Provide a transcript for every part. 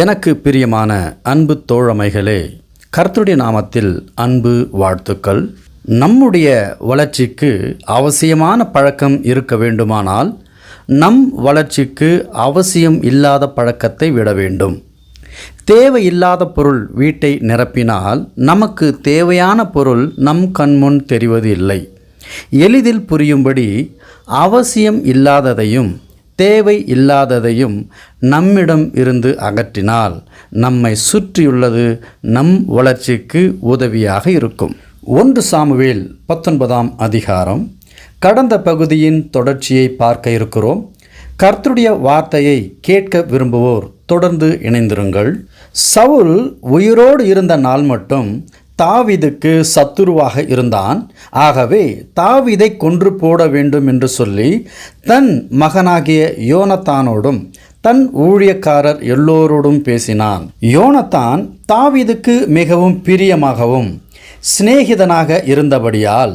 எனக்கு பிரியமான அன்பு தோழமைகளே கர்த்தருடைய நாமத்தில் அன்பு வாழ்த்துக்கள். நம்முடைய வளர்ச்சிக்கு அவசியமான பழக்கம் இருக்க வேண்டுமானால் நம் வளர்ச்சிக்கு அவசியம் இல்லாத பழக்கத்தை விட வேண்டும். தேவையில்லாத பொருள் வீட்டை நிரப்பினால் நமக்கு தேவையான பொருள் நம் கண்முன் தெரிவது இல்லை. எளிதில் புரியும்படி அவசியம் இல்லாததையும் தேவை இல்லாததையும் நம்மிடம் இருந்து அகற்றினால் நம்மை சுற்றியுள்ளது நம் வளர்ச்சிக்கு உதவியாக இருக்கும். ஒன்று சாமுவேல் பத்தொன்பதாம் அதிகாரம். கடந்த பகுதியின் தொடர்ச்சியை பார்க்க இருக்கிறோம். கர்த்தருடைய வார்த்தையை கேட்க விரும்புவோர் தொடர்ந்து இணைந்திருங்கள். சவுல் உயிரோடு இருந்த நாள் மட்டும் தாவிதுக்கு சத்துருவாக இருந்தான். ஆகவே தாவிதை கொன்று போட வேண்டும் என்று சொல்லி தன் மகனாகிய யோனத்தானோடும் தன் ஊழியக்காரர் எல்லோரோடும் பேசினான். யோனத்தான் தாவிதுக்கு மிகவும் பிரியமாகவும் சிநேகிதனாக இருந்தபடியால்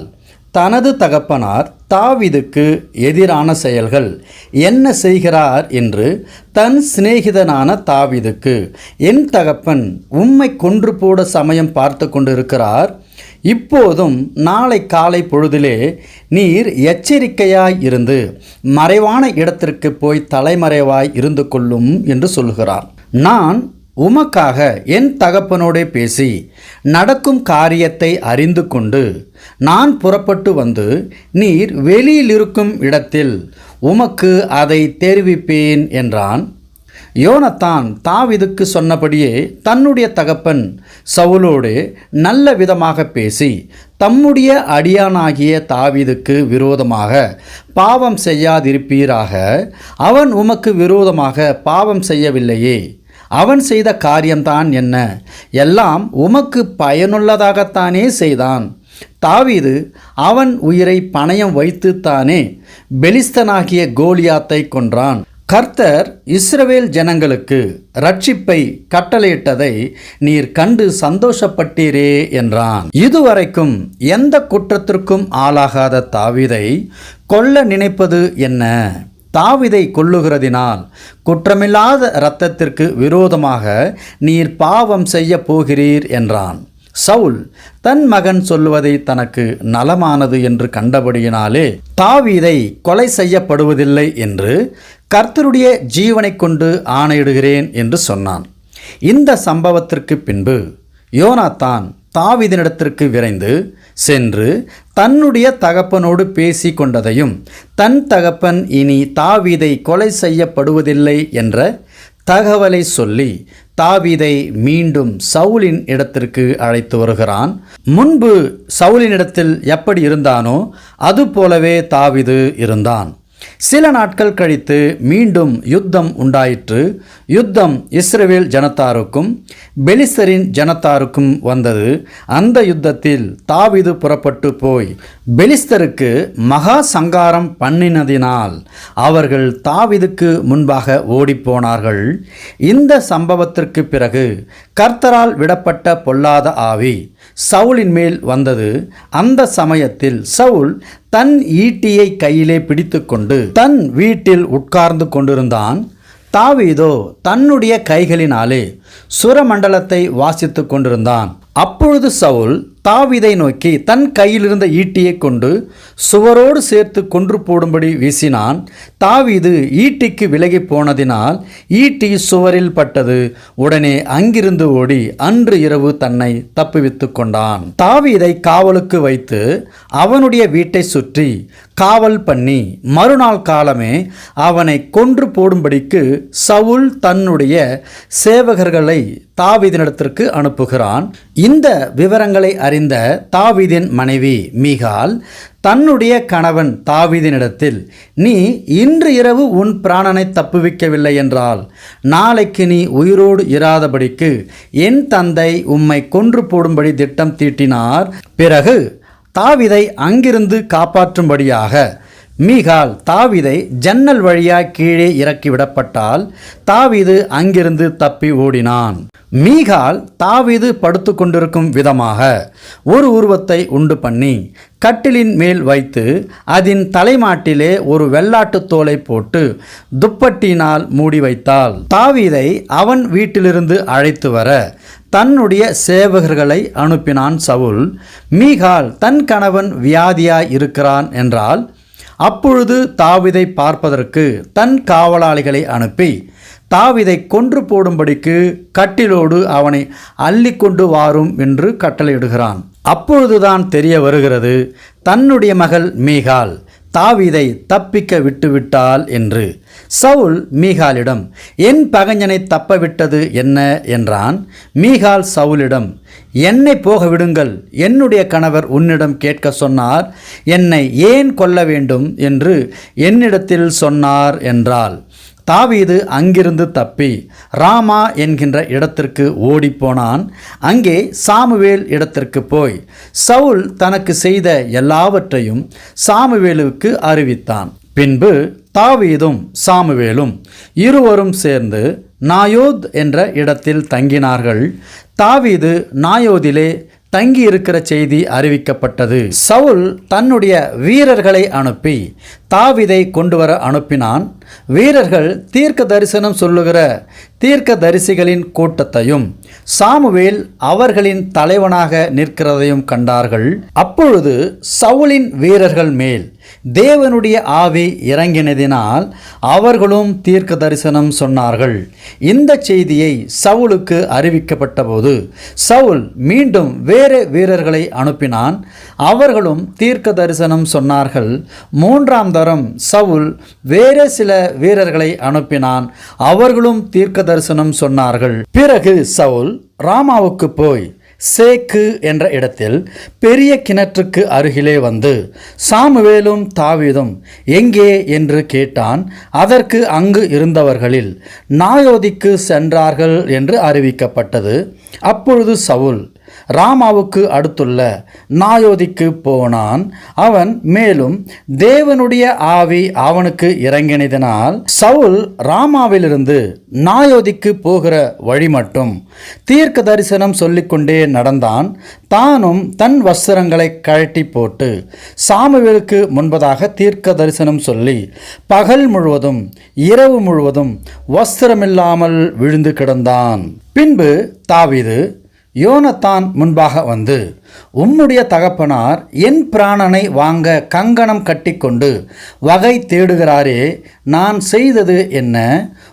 தனது தகப்பனார் தாவிதுக்கு எதிரான செயல்கள் என்ன செய்கிறார் என்று தன் சிநேகிதனான தாவிதுக்கு என் தகப்பன் உம்மை கொன்று போட சமயம் பார்த்து கொண்டிருக்கிறார். இப்போதும் நாளை காலை பொழுதிலே நீர் எச்சரிக்கையாய் இருந்து மறைவான இடத்திற்கு போய் தலைமறைவாய் இருந்து கொள்ளும் என்று சொல்கிறார். நான் உமக்காக என் தகப்பனோடே பேசி நடக்கும் காரியத்தை அறிந்து கொண்டு நான் புறப்பட்டு வந்து நீர் வெளியில் இருக்கும் இடத்தில் உமக்கு அதை தெரிவிப்பேன் என்றான். யோனத்தான் தாவிதுக்கு சொன்னபடியே தன்னுடைய தகப்பன் சவுலோடு நல்ல விதமாக பேசி தம்முடைய அடியானாகிய தாவிதுக்கு விரோதமாக பாவம் செய்யாதிருப்பீராக அவன் உமக்கு விரோதமாக பாவம் செய்யவில்லையே. அவன் செய்த காரியம்தான் என்ன? எல்லாம் உமக்கு பயனுள்ளதாகத்தானே செய்தான். தாவீது அவன் உயிரை பணயம் வைத்துத்தானே பெலிஸ்தனாகிய கோலியாத்தை கொன்றான். கர்த்தர் இஸ்ரவேல் ஜனங்களுக்கு ரட்சிப்பை கட்டளையிட்டதை நீர் கண்டு சந்தோஷப்பட்டீரே என்றான். இதுவரைக்கும் எந்த குற்றத்திற்கும் ஆளாகாத தாவீதை கொல்ல நினைப்பது என்ன? தாவிதை கொள்ளுகிறதினால் குற்றமில்லாத இரத்தத்திற்கு விரோதமாக நீர் பாவம் செய்ய போகிறீர் என்றான். சவுல் தன் மகன் சொல்லுவதை தனக்கு நலமானது என்று கண்டபடியினாலே தாவீதை கொலை செய்யப்படுவதில்லை என்று கர்த்தருடைய ஜீவனை கொண்டு ஆணையிடுகிறேன் என்று சொன்னான். இந்த சம்பவத்திற்கு பின்பு யோனாத்தான் தாவிதனிடத்திற்கு விரைந்து சென்று தன்னுடைய தகப்பனோடு பேசி கொண்டதையும் தன் தகப்பன் இனி தாவீதை கொலை செய்யப்படுவதில்லை என்ற தகவலை சொல்லி தாவீதை மீண்டும் சவுலின் இடத்திற்கு அழைத்து வருகிறான். முன்பு சவுலின் இடத்தில் எப்படி இருந்தானோ அதுபோலவே தாவிது இருந்தான். சில நாட்கள் கழித்து மீண்டும் யுத்தம் உண்டாயிற்று. யுத்தம் இஸ்ரேல் ஜனத்தாருக்கும் பெலிசரின் ஜனத்தாருக்கும் வந்தது. அந்த யுத்தத்தில் தாவிது புறப்பட்டு போய் பெலிஸ்தருக்கு மகா சங்காரம் பண்ணினதினால் அவர்கள் தாவிதுக்கு முன்பாக ஓடிப்போனார்கள். இந்த சம்பவத்திற்கு பிறகு கர்த்தரால் விடப்பட்ட பொல்லாத ஆவி சவுலின் மேல் வந்தது. அந்த சமயத்தில் சவுல் தன் ஈட்டியை கையிலே பிடித்துக்கொண்டு தன் வீட்டில் உட்கார்ந்து கொண்டிருந்தான். தாவீதோ தன்னுடைய கைகளினாலே சுரமண்டலத்தை வாசித்து கொண்டிருந்தான். அப்பொழுது சவுல் தாவிதை நோக்கி தன் கையிலிருந்த ஈட்டியை கொண்டு சுவரோடு சேர்த்து கொன்று போடும்படி வீசினான். தாவிது ஈட்டிக்கு விலகி போனதினால் ஈட்டி சுவரில் பட்டது. உடனே அங்கிருந்து ஓடி அன்று இரவு தன்னை தப்புவித்து கொண்டான். தாவீதை காவலுக்கு வைத்து அவனுடைய வீட்டை சுற்றி காவல் பண்ணி மறுநாள் காலமே அவனை கொன்று போடும்படிக்கு சவுல் தன்னுடைய சேவகர்களை தாவீதினிடத்திற்கு அனுப்புகிறான். இந்த விவரங்களை அறிந்த தாவிதின் மனைவி மீகால் தன்னுடைய கணவன் தாவிதினிடத்தில் நீ இன்று இரவு உன் பிராணனை தப்புவிக்கவில்லை என்றால் நாளைக்கு நீ உயிரோடு இராதபடிக்கு என் தந்தை உம்மை கொன்று போடும்படி திட்டம் தீட்டினார். பிறகு தாவிதை அங்கிருந்து காப்பாற்றும்படியாக மீகால் தாவீதை ஜன்னல் வழியாய் கீழே இறக்கி விடப்பட்டால் அங்கிருந்து தப்பி ஓடினான். மீகால் தாவிது படுத்து கொண்டிருக்கும் விதமாக ஒரு உருவத்தை உண்டு பண்ணி கட்டிலின் மேல் வைத்து அதன் தலைமாட்டிலே ஒரு வெள்ளாட்டுத் தோலை போட்டு துப்பட்டினால் மூடி வைத்தாள். தாவீதை அவன் வீட்டிலிருந்து அழைத்து வர தன்னுடைய சேவகர்களை அனுப்பினான் சவுல். மீகால் தன் கணவன் வியாதியாய் இருக்கிறான் என்றால் அப்பொழுது தாவிதை பார்ப்பதற்கு தன் காவலாளிகளை அனுப்பி தாவிதை கொன்று போடும்படிக்கு கட்டிலோடு அவனை அள்ளி கொண்டு வாரும் என்று கட்டளையிடுகிறான். அப்பொழுதுதான் தெரிய வருகிறது தன்னுடைய மகள் மீகால் தாவீதை தப்பிக்க விட்டுவிட்டாள் என்று. சவுல் மீகாலிடம் என் பகைஞனை தப்பவிட்டது என்ன? என்றான். மீகால் சவுலிடம் என்னை போக விடுங்கள் என்னுடைய கணவர் உன்னிடம் கேட்க சொன்னார். என்னை ஏன் கொல்ல வேண்டும்? என்று என்னிடத்தில் சொன்னார் என்றாள். தாவீது அங்கிருந்து தப்பி ராமா என்கின்ற இடத்திற்கு ஓடிப்போனான். அங்கே சாமுவேல் இடத்திற்கு போய் சவுல் தனக்கு செய்த எல்லாவற்றையும் சாமுவேலுக்கு அறிவித்தான். பின்பு தாவீதும் சாமுவேலும் இருவரும் சேர்ந்து நாயோத் என்ற இடத்தில் தங்கினார்கள். தாவீது நாயோதிலே தங்கி இருக்கிற செய்தி அறிவிக்கப்பட்டது. சவுல் தன்னுடைய வீரர்களை அனுப்பி தாவிதை கொண்டு வர அனுப்பினான். வீரர்கள் தீர்க்க தரிசனம் சொல்லுகிற தீர்க்க தரிசிகளின் கூட்டத்தையும் சாமுவேல் அவர்களின் தலைவனாக நிற்கிறதையும் கண்டார்கள். அப்பொழுது சவுலின் வீரர்கள் மேல் தேவனுடைய ஆவி இறங்கினதினால் அவர்களும் தீர்க்க தரிசனம் சொன்னார்கள். இந்த செய்தியை சவுலுக்கு அறிவிக்கப்பட்டபோது சவுல் மீண்டும் வேறு வீரர்களை அனுப்பினான். அவர்களும் தீர்க்க தரிசனம் சொன்னார்கள். மூன்றாம் தரம் சவுல் வேறு சில வீரர்களை அனுப்பினான். அவர்களும் தீர்க்க தரிசனம் சொன்னார்கள். பிறகு சவுல் ராமாவுக்கு போய் சேக்கு என்ற இடத்தில் பெரிய கிணற்றுக்கு அருகிலே வந்து சாமுவேலும் தாவீதும் எங்கே என்று கேட்டான். அதற்கு அங்கு இருந்தவர்களில் நாயோதிக்கு சென்றார்கள் என்று அறிவிக்கப்பட்டது. அப்பொழுது சவுல் ராமாவுக்கு அடுத்துள்ள நாயோதிக்கு போனான். அவன் மேலும் தேவனுடைய ஆவி அவனுக்கு இறங்கினதினால் சவுல் ராமாவிலிருந்து நாயோதிக்கு போகிற வழி மட்டும். தீர்க்க தரிசனம் சொல்லிக்கொண்டே நடந்தான். தானும் தன் வஸ்திரங்களை கழட்டி போட்டு சாமுவேலுக்கு முன்பதாக தீர்க்க தரிசனம் சொல்லி பகல் முழுவதும் இரவு முழுவதும் வஸ்திரமில்லாமல் விழுந்து கிடந்தான். பின்பு தாவிது யோனத்தான் முன்பாக வந்து உம்முடைய தகப்பனார் என் பிராணனை வாங்க கங்கணம் கட்டிக்கொண்டு வகை தேடுகிறாரே நான் செய்தது என்ன?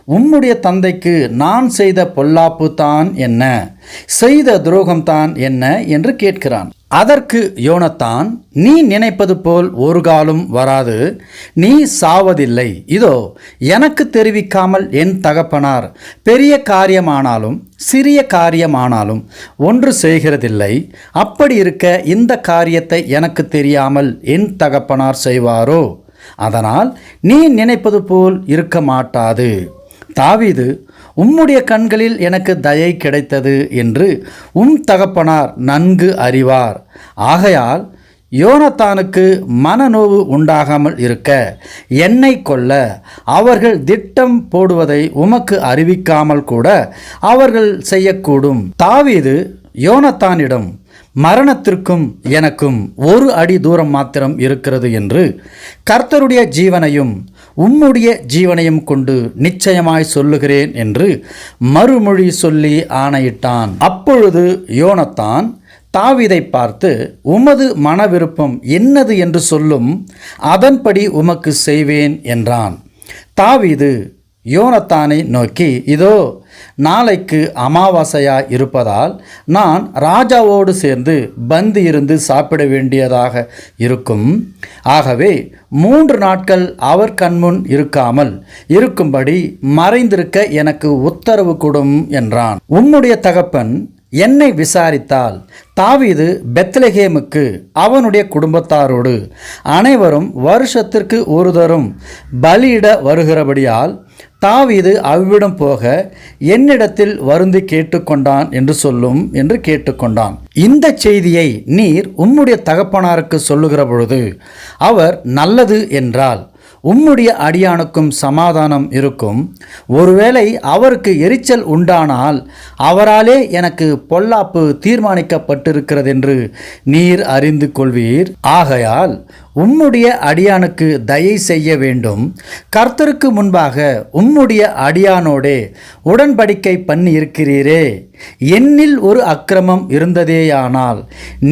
உம்முடைய தந்தைக்கு நான் செய்த பொல்லாப்பு தான் என்ன? செய்த துரோகம்தான் என்ன? என்று கேட்கிறான். அதற்கு யோனத்தான் நீ நினைப்பது போல் ஒரு காலம் வராது. நீ சாவதில்லை. இதோ எனக்கு தெரிவிக்காமல் என் தகப்பனார் பெரிய காரியமானாலும் சிறிய காரியமானாலும் ஒன்று செய்கிறதில்லை. அப்படி இருக்க இந்த காரியத்தை எனக்கு தெரியாமல் என் தகப்பனார் செய்வாரோ? அதனால் நீ நினைப்பது போல் இருக்க மாட்டாது தாவீது உம்முடைய கண்களில் எனக்கு தயை கிடைத்தது என்று உம் தகப்பனார் நன்கு அறிவார். ஆகையால் யோனத்தானுக்கு மனநோவு உண்டாகாமல் இருக்க என்னை கொல்ல அவர்கள் திட்டம் போடுவதை உமக்கு அறிவிக்காமல் கூட அவர்கள் செய்யக்கூடும். தாவீது யோனத்தானிடம் மரணத்திற்கும் எனக்கும் ஒரு அடி தூரம் மாத்திரம் இருக்கிறது என்று கர்த்தருடைய ஜீவனையும் உம்முடைய ஜீவனையும் கொண்டு நிச்சயமாய் சொல்லுகிறேன் என்று மறுமொழி சொல்லி ஆணையிட்டான். அப்பொழுது யோனத்தான் தாவிதை பார்த்து உமது மன விருப்பம் என்னது என்று சொல்லும் அதன்படி உமக்கு செய்வேன் என்றான். தாவிது யோனத்தானை நோக்கி இதோ நாளைக்கு அமாவாசையா இருப்பதால் நான் ராஜாவோடு சேர்ந்து பந்து இருந்து சாப்பிட வேண்டியதாக இருக்கும். ஆகவே மூன்று நாட்கள் அவர் கண்முன் இருக்காமல் இருக்கும்படி மறைந்திருக்க எனக்கு உத்தரவு கொடும் என்றான். உம்முடைய தகப்பன் என்னை விசாரித்தால் தாவீது பெத்லஹேமுக்கு அவனுடைய குடும்பத்தாரோடு அனைவரும் வருஷத்திற்கு ஒரு தரும் பலியிட வருகிறபடியால் தாவீது அவ்விடம் போக என்னிடத்தில் வருந்தி கேட்டுக்கொண்டான் என்று சொல்லும் என்று கேட்டுக்கொண்டான். இந்த செய்தியை நீர் உம்முடைய தகப்பனாருக்கு சொல்லுகிற பொழுது அவர் நல்லது என்றால் உம்முடைய அடியானுக்கும் சமாதானம் இருக்கும். ஒருவேளை அவருக்கு எரிச்சல் உண்டானால் அவராலே எனக்கு பொல்லாப்பு தீர்மானிக்கப்பட்டிருக்கிறதென்று நீர் அறிந்து கொள்வீர். ஆகையால் உம்முடைய அடியானுக்கு தயை செய்ய வேண்டும். கர்த்தருக்கு முன்பாக உம்முடைய அடியானோடே உடன்படிக்கை பண்ணி இருக்கிறீரே என்னில் ஒரு அக்கிரமம் இருந்ததேயானால்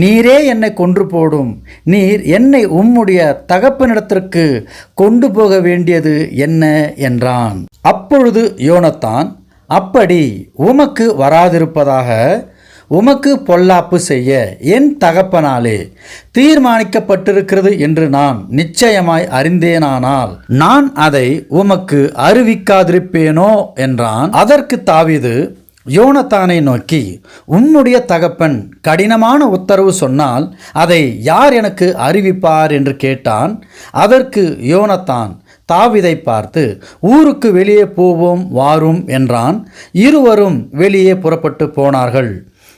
நீரே என்னை கொன்று போடும். நீர் என்னை உம்முடைய தகப்பனிடத்திற்கு கொண்டு போக வேண்டியது என்ன என்றான். அப்பொழுது யோனத்தான் அப்படி உமக்கு வராதிருப்பதாக உமக்கு பொல்லாப்பு செய்ய என் தகப்பனாலே தீர்மானிக்கப்பட்டிருக்கிறது என்று நான் நிச்சயமாய் அறிந்தேனானால் நான் அதை உமக்கு அறிவிக்காதிருப்பேனோ என்றான். அதற்கு தாவிது யோனத்தானை நோக்கி உம்முடைய தகப்பன் கடினமான உத்தரவு சொன்னால் அதை யார் எனக்கு அறிவிப்பார் என்று கேட்டான். அதற்கு யோனத்தான் தாவிதை பார்த்து ஊருக்கு வெளியே போவோம் வாரும் என்றான். இருவரும் வெளியே புறப்பட்டு போனார்கள்.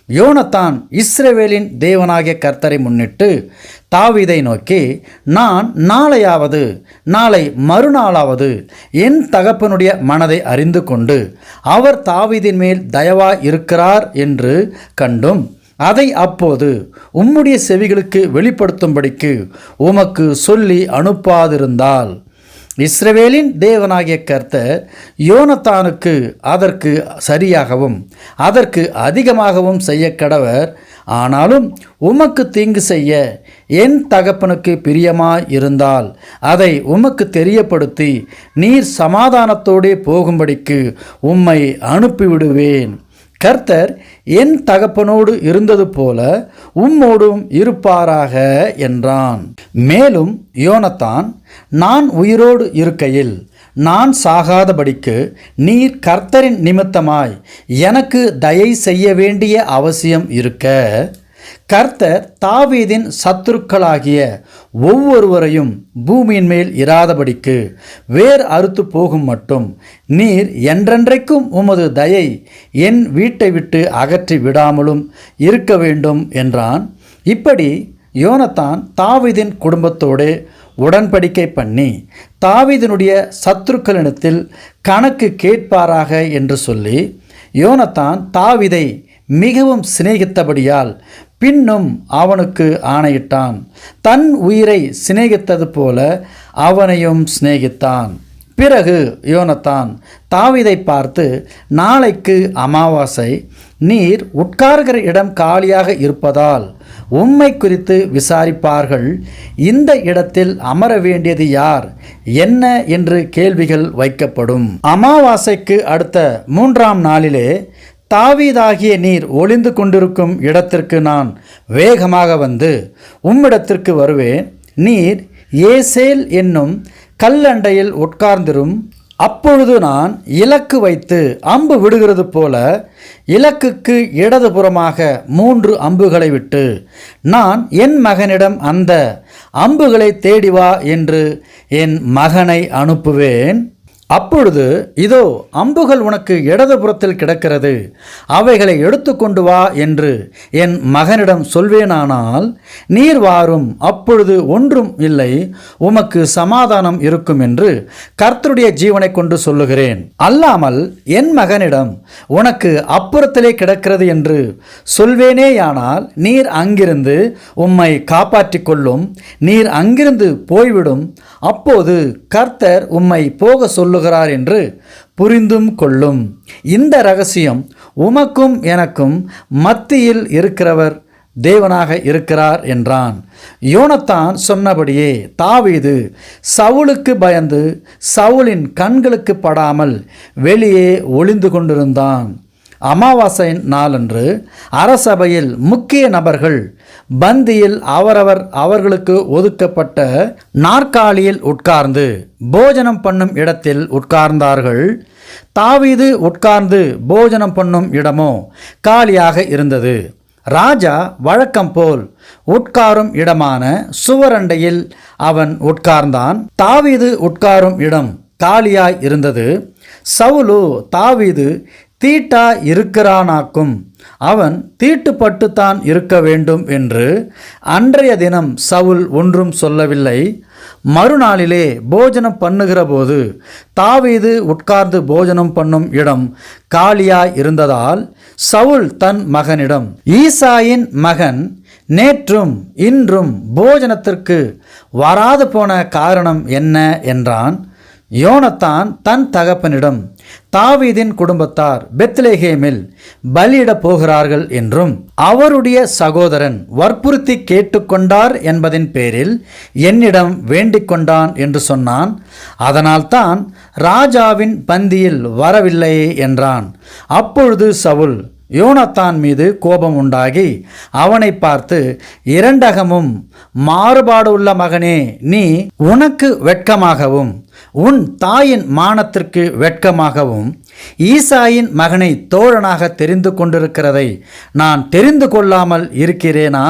யோனத்தான் இஸ்ரவேலின் தேவனாகிய கர்த்தரை முன்னிட்டு தாவிதை நோக்கி நான் நாளையாவது நாளை மறுநாளாவது என் தகப்பனுடைய மனதை அறிந்து கொண்டு அவர் தாவீதின் மேல் தயவா இருக்கிறார் என்று கண்டும் அதை அப்போது உம்முடைய செவிகளுக்கு வெளிப்படுத்தும்படிக்கு உமக்கு சொல்லி அனுப்பாதிருந்தால். இஸ்ரவேலின் தேவனாகிய கர்த்தர் யோனத்தானுக்கு அதற்கு சரியாகவும் அதற்கு அதிகமாகவும் செய்ய கடவர். ஆனாலும் உமக்கு தீங்கு செய்ய என் தகப்பனுக்கு பிரியமாய் இருந்தால் அதை உமக்கு தெரியப்படுத்தி நீர் சமாதானத்தோடே போகும்படிக்கு உம்மை அனுப்பிவிடுவேன். கர்த்தர் என் தகப்பனோடு இருந்தது போல உம்மோடும் இருப்பாராக என்றான். மேலும் யோனத்தான் நான் உயிரோடு இருக்கையில் நான் சாகாதபடிக்கு நீர் கர்த்தரின் நிமித்தமாய் எனக்கு தயை செய்ய வேண்டிய அவசியம் இருக்க கர்த்தர் தாவீதின் சத்துருக்களாகிய ஒவ்வொருவரையும் பூமியின் மேல் இராதபடிக்கு வேர் அறுத்து போகும் மட்டும். நீர் என்றென்றைக்கும் உமது தயை என் வீட்டை விட்டு அகற்றி விடாமலும் இருக்க வேண்டும் என்றான். இப்படி யோனத்தான் தாவீதின் குடும்பத்தோடு உடன்படிக்கை பண்ணி தாவீதினுடைய சத்துருக்களிடத்தில் கணக்கு கேட்பாராக என்று சொல்லி யோனத்தான் தாவிதை மிகவும் சிநேகித்தபடியால் பின்னும் அவனுக்கு ஆணையிட்டான். தன் உயிரை சிநேகித்தது போல அவனையும் சிநேகித்தான். பிறகு யோனத்தான் தாவிதை பார்த்து நாளைக்கு அமாவாசை நீர் உட்கார்கிற இடம் காலியாக இருப்பதால் உம்மை குறித்து விசாரிப்பார்கள். இந்த இடத்தில் அமர வேண்டியது யார்? என்ன? என்று கேள்விகள் வைக்கப்படும். அமாவாசைக்கு அடுத்த மூன்றாம் நாளிலே தாவீதாகிய நீர் ஒளிந்து கொண்டிருக்கும் இடத்திற்கு நான் வேகமாக வந்து உம்மிடத்திற்கு வருவேன். நீர் ஏசேல் என்னும் கல்லண்டையில் உட்கார்ந்திரும். அப்பொழுது நான் இலக்கு வைத்து அம்பு விடுகிறது போல இலக்குக்கு இடதுபுறமாக மூன்று அம்புகளை விட்டு நான் என் மகனிடம் அந்த அம்புகளை தேடி வா என்று என் மகனை அனுப்புவேன். அப்பொழுது இதோ அம்புகள் உனக்கு இடதுபுறத்தில் கிடக்கிறது. அவைகளை எடுத்துக்கொண்டு வா என்று என் மகனிடம் சொல்வேனானால் நீர் வாரும் அப்பொழுது ஒன்றும் இல்லை உமக்கு சமாதானம் இருக்கும் என்று கர்த்தருடைய ஜீவனை கொண்டு சொல்லுகிறேன். அல்லாமல் என் மகனிடம் உனக்கு அப்புறத்திலே கிடக்கிறது என்று சொல்வேனேயானால் நீர் அங்கிருந்து உம்மை காப்பாற்றிக் கொள்ளும் நீர் அங்கிருந்து போய்விடும். அப்போது கர்த்தர் உம்மை போக சொல்லுகிறார் என்று புரிந்தும் கொள்ளும். இந்த ரகசியம் உமக்கும் எனக்கும் மத்தியில் இருக்கிறவர் தேவனாக இருக்கிறார் என்றான். யோனத்தான் சொன்னபடியே தாவீது சவுலுக்கு பயந்து சவுலின் கண்களுக்கு படாமல் வெளியே ஒளிந்து கொண்டிருந்தான். அமாவாசை நாளன்று அரசபையில் முக்கிய நபர்கள் பந்தியில் அவரவர் அவர்களுக்கு ஒதுக்கப்பட்ட நாற்காலியில் உட்கார்ந்து போஜனம் பண்ணும் இடத்தில் உட்கார்ந்தார்கள். தாவீது உட்கார்ந்து போஜனம் பண்ணும் இடமோ காலியாக இருந்தது. ராஜா வழக்கம் போல் உட்காரும் இடமான சுவரண்டையில் அவன் உட்கார்ந்தான். தாவீது உட்காரும் இடம் காலியாய் இருந்தது. சவுலு தாவீது தீட்டா இருக்கிறானாக்கும். அவன் தீட்டுப்பட்டுத்தான் இருக்க வேண்டும் என்று அன்றைய தினம் சவுல் ஒன்றும் சொல்லவில்லை. மறுநாளிலே போஜனம் பண்ணுகிற போது தாவீது உட்கார்ந்து போஜனம் பண்ணும் இடம் காலியாய் இருந்ததால் சவுல் தன் மகனிடம் ஈசாயின் மகன் நேற்றும் இன்றும் போஜனத்திற்கு வராது போன காரணம் என்ன? என்றான். யோனத்தான் தன் தகப்பனிடம் தாவீதின் குடும்பத்தார் பெத்லேஹேமில் பலியிடப் போகிறார்கள் என்றும் அவருடைய சகோதரன் வற்புறுத்தி கேட்டுக்கொண்டார் என்பதின் பேரில் என்னிடம் வேண்டிக் கொண்டான் என்று சொன்னான். அதனால்தான் ராஜாவின் பந்தியில் வரவில்லை என்றான். அப்பொழுது சவுல் யோனத்தான் மீது கோபம் உண்டாகி அவனை பார்த்து இரண்டகமும் மாறுபாடு உள்ள மகனே நீ உனக்கு வெட்கமாகவும் உன் தாயின் மானத்திற்கு வெட்கமாகவும் ஈசாயின் மகனை தோழனாக தெரிந்து கொண்டிருக்கிறதை நான் தெரிந்து கொள்ளாமல் இருக்கிறேனா?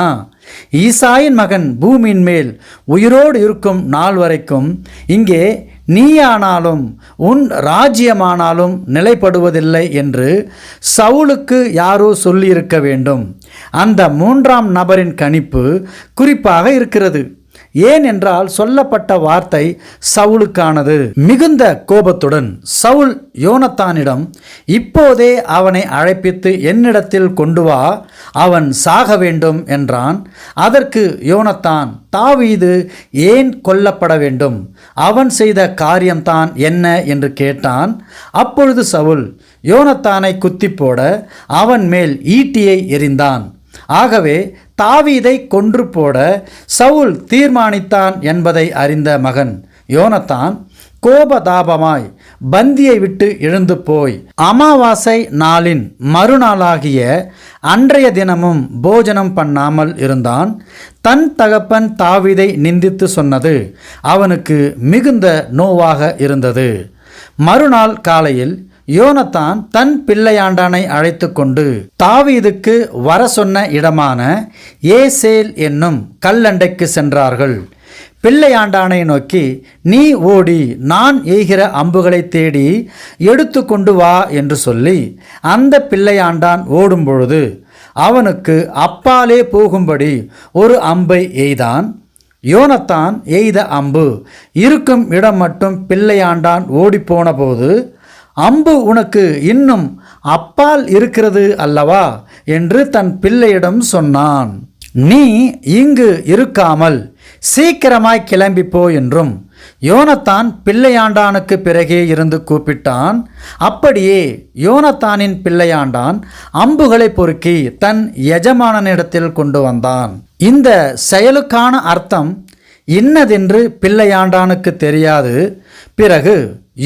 ஈசாயின் மகன் பூமியின் மேல் உயிரோடு இருக்கும் நாள் வரைக்கும் இங்கே நீயானாலும் உன் ராஜ்யமானாலும் நிலைப்படுவதில்லை என்று சவுலுக்கு யாரோ சொல்லியிருக்க வேண்டும். அந்த மூன்றாம் நபரின் கணிப்பு குறிப்பாக இருக்கிறது. ஏன் என்றால் சொல்லப்பட்ட வார்த்தை சவுலுக்கானது மிகுந்த கோபத்துடன் சவுல் யோனத்தானிடம் இப்போதே அவனை அழைப்பித்து என்னிடத்தில் கொண்டு வா அவன் சாக வேண்டும் என்றான். அதற்கு யோனத்தான் தாவீது ஏன் கொல்லப்பட வேண்டும்? அவன் செய்த காரியம்தான் என்ன? என்று கேட்டான். அப்பொழுது சவுல் யோனத்தானை குத்தி போட அவன் மேல் ஈட்டியை எறிந்தான். ஆகவே தாவீதை கொன்று போட சவுல் தீர்மானித்தான் என்பதை அறிந்த மகன் யோனத்தான் கோபதாபமாய் பந்தியை விட்டு எழுந்து போய் அமாவாசை நாளின் மறுநாளாகிய அன்றைய தினமும் போஜனம் பண்ணாமல் இருந்தான். தன் தகப்பன் தாவீதை நிந்தித்து சொன்னது அவனுக்கு மிகுந்த நோவாக இருந்தது. மறுநாள் காலையில் யோனத்தான் தன் பிள்ளையாண்டானை அழைத்து கொண்டு தாவீதுக்கு வர சொன்ன இடமான ஏசேல் என்னும் கல்லண்டைக்கு சென்றார்கள். பிள்ளையாண்டானை நோக்கி நீ ஓடி நான் எய்கிற அம்புகளை தேடி எடுத்து கொண்டு வா என்று சொல்லி அந்த பிள்ளையாண்டான் ஓடும் பொழுது அவனுக்கு அப்பாலே போகும்படி ஒரு அம்பை எய்தான். யோனத்தான் எய்த அம்பு இருக்கும் இடம் மட்டும் பிள்ளையாண்டான் ஓடிப்போன போது அம்பு உனக்கு இன்னும் அப்பால் இருக்கிறது அல்லவா? என்று தன் பிள்ளையிடம் சொன்னான். நீ இங்கு இருக்காமல் சீக்கிரமாய் கிளம்பி போ என்றும் யோனத்தான் பிள்ளையாண்டானுக்கு பிறகே இருந்து கூப்பிட்டான். அப்படியே யோனத்தானின் பிள்ளையாண்டான் அம்புகளை பொறுக்கி தன் எஜமானனிடத்தில் கொண்டு வந்தான். இந்த செயலுக்கான அர்த்தம் இன்னதென்று பிள்ளையாண்டானுக்கு தெரியாது. பிறகு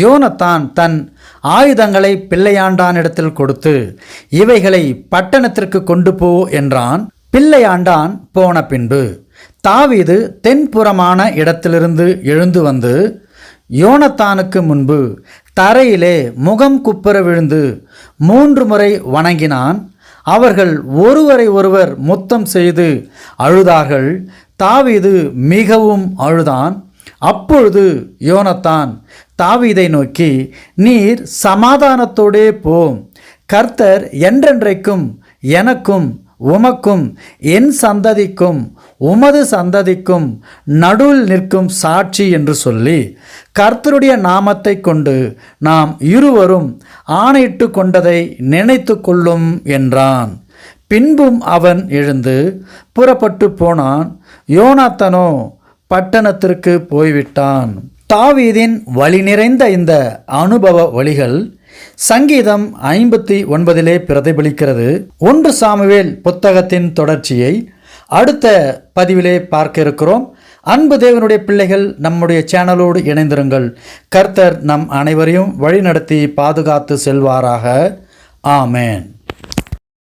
யோனத்தான் தன் ஆயுதங்களை பிள்ளையாண்டானிடத்தில் கொடுத்து இவைகளை பட்டணத்திற்கு கொண்டு போ என்றான். பிள்ளையாண்டான் போன பின்பு தாவீது தென்புறமான இடத்திலிருந்து எழுந்து வந்து யோனத்தானுக்கு முன்பு தரையிலே முகம் குப்புற விழுந்து மூன்று முறை வணங்கினான். அவர்கள் ஒருவரை ஒருவர் முத்தம் செய்து அழுதார்கள். தாவீது மிகவும் அழுதான். அப்பொழுது யோனத்தான் தாவீதை நோக்கி நீர் சமாதானத்தோடே போம் கர்த்தர் என்றென்றைக்கும் எனக்கும் உமக்கும் என் சந்ததிக்கும் உமது சந்ததிக்கும் நடுவில் நிற்கும் சாட்சி என்று சொல்லி கர்த்தருடைய நாமத்தை கொண்டு நாம் இருவரும் ஆணையிட்டு கொண்டதை நினைத்து கொள்ளும் என்றான். பின்பும் அவன் எழுந்து புறப்பட்டு போனான். யோனாத்தனோ பட்டணத்திற்கு போய்விட்டான். தாவீதின் வழி நிறைந்த இந்த அனுபவ வழிகள் சங்கீதம் ஐம்பத்தி ஒன்பதிலே பிரதிபலிக்கிறது. ஒன்று சாமுவேல் புத்தகத்தின் தொடர்ச்சியை அடுத்த பதிவிலே பார்க்க இருக்கிறோம். அன்பு தேவனுடைய பிள்ளைகள் நம்முடைய சேனலோடு இணைந்திருங்கள். கர்த்தர் நம் அனைவரையும் வழிநடத்தி பாதுகாத்து செல்வாராக. ஆமேன்.